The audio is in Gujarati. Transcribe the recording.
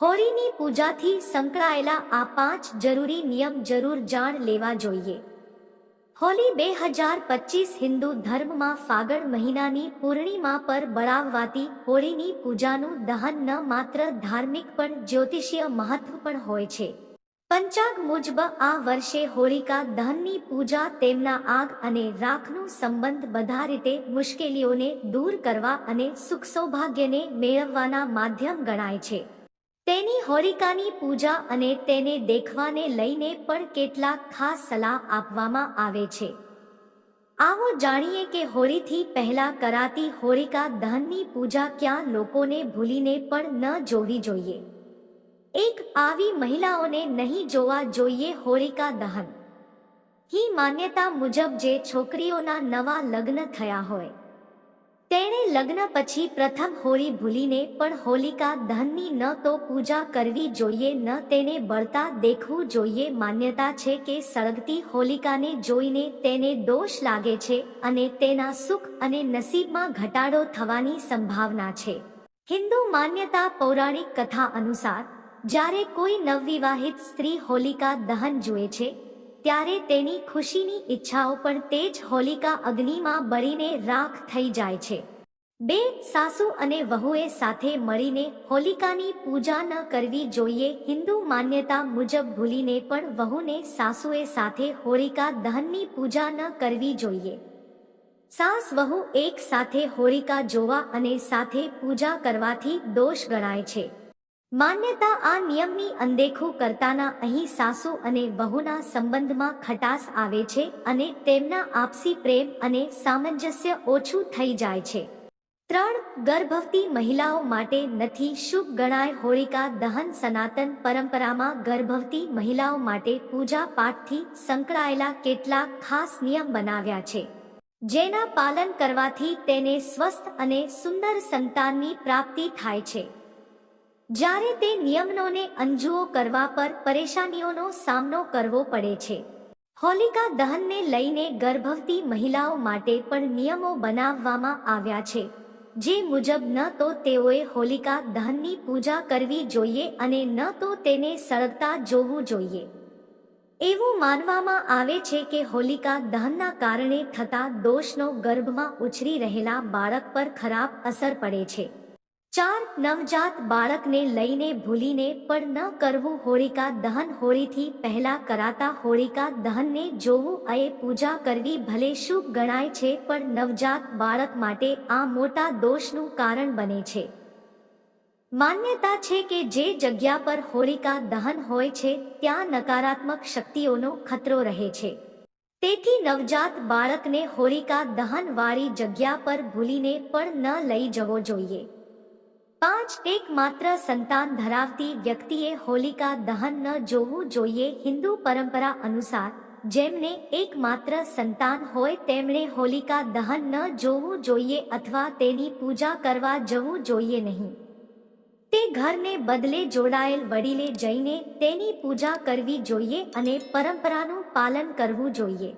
હોળીની પૂજાથી સંકળાયેલા આ પાંચ જરૂરી નિયમ જરૂર જાણ લેવા જોઈએ. હોળી બે હજાર પચીસ હિન્દુ ધર્મમાં ફાગણ મહિનાની પૂર્ણિમા પર બળાવવાતી હોળીની પૂજાનું દહન ન માત્ર ધાર્મિક પણ જ્યોતિષીય મહત્વ પણ હોય છે. પંચાંગ મુજબ આ વર્ષે હોળિકા દહનની પૂજા, તેમના આગ અને રાખનો સંબંધ બધા રીતે મુશ્કેલીઓને દૂર કરવા અને સુખ સૌભાગ્યને મેળવવાના માધ્યમ ગણાય છે. તેની હોરિકાની પૂજા અને તેને દેખવાને લઈને પણ કેટલાક ખાસ સલાહ આપવામાં આવે છે. આવો જાણીએ કે હોળીથી પહેલા કરાતી હોરિકા દહનની પૂજા ક્યાં લોકોને ભૂલીને પણ ન જોવી જોઈએ. એક આવી મહિલાઓને નહીં જોવા જોઈએ હોરિકા દહન. હી માન્યતા મુજબ જે છોકરીઓના નવા લગ્ન થયા હોય. લગ્ન પછી પ્રથમ હોળી ભૂલીને પણ હોલિકા દહનની ન તો પૂજા કરવી જોઈએ, ન તેને બળતા દેખવું જોઈએ. માન્યતા છે કે સળગતી હોલિકાને જોઈને તેને દોષ લાગે છે અને તેના સુખ અને નસીબમાં ઘટાડો થવાની સંભાવના છે. હિન્દુ માન્યતા પૌરાણિક કથા અનુસાર, જ્યારે કોઈ નવવિવાહિત સ્ત્રી હોલિકા દહન જુએ છે, ત્યારે તેની ખુશીની ઈચ્છાઓ પણ તે જ હોલિકા અગ્નિમાં બળીને રાખ થઈ જાય છે. બે સાસુ અને વહુએ સાથે મળીને હોલિકાની પૂજા ન કરવી જોઈએ હિન્દુ માન્યતા મુજબ ભૂલીને પણ વહુને સાસુએ સાથે હોલિકા દહનની પૂજા ન કરવી જોઈએ. સાસ વહુ એક સાથે હોલિકા જોવા અને સાથે પૂજા કરવાથી દોષ ગણાય છે. માન્યતા આ નિયમની અનદેખું કરતાના અહીં સાસુ અને વહુના સંબંધમાં ખટાસ આવે છે અને તેમના આપસી પ્રેમ અને સામંજસ્ય ઓછું થઈ જાય છે. ત્રણ ગર્ભવતી મહિલાઓ માટે નથી શુભ ગણાય હોળિકા દહન સનાતન પરંપરામાં ગર્ભવતી મહિલાઓ માટે પૂજા પાઠથી સંકળાયેલા કેટલાક ખાસ નિયમ બનાવ્યા છે, જેના પાલન કરવાથી તેને સ્વસ્થ અને સુંદર સંતાનની પ્રાપ્તિ થાય છે. જ્યારે તે નિયમનોને અંજુઓ કરવા પર પરેશાનીઓનો સામનો કરવો પડે છે, હોલિકા દહનને લઈને ગર્ભવતી મહિલાઓ માટે પણ નિયમો બનાવવામાં આવ્યા છે. જે મુજબ ન તો તેઓએ હોલિકા દહનની પૂજા કરવી જોઈએ અને ન તો તેને સળગતા જોવું જોઈએ. એવું માનવામાં આવે છે કે હોલિકા દહનના કારણે થતા દોષનો ગર્ભમાં ઉછરી રહેલા બાળક પર ખરાબ અસર પડે છે. ચાર નવજાત બાળકને લઈને ભૂલીને પણ ન કરવું હોળિકા દહન હોળીથી પહેલા કરાતા હોળિકા દહનને જોવું એ પૂજા કરવી ભલે શુભ ગણાય છે પણ નવજાત બાળક માટે આ મોટા દોષનું કારણ બને છે. માન્યતા છે કે જે જગ્યા પર હોળિકા દહન હોય છે ત્યાં નકારાત્મક શક્તિઓનો ખતરો રહે છે. તેથી નવજાત બાળકને હોળિકા દહન વાળી જગ્યા પર ભૂલીને પણ ન લઈ જવો જોઈએ. પાંચ એકમાત્ર સંતાન ધરાવતી વ્યક્તિએ હોલિકા દહન ન જોવું જોઈએ હિન્દુ પરંપરા અનુસાર, જેમને એકમાત્ર સંતાન હોય તેમણે હોલિકા દહન ન જોવું જોઈએ અથવા તેની પૂજા કરવા જવું જોઈએ નહીં. તે ઘરને બદલે જોડાયેલ વડીલે જઈને તેની પૂજા કરવી જોઈએ અને પરંપરાનું પાલન કરવું જોઈએ.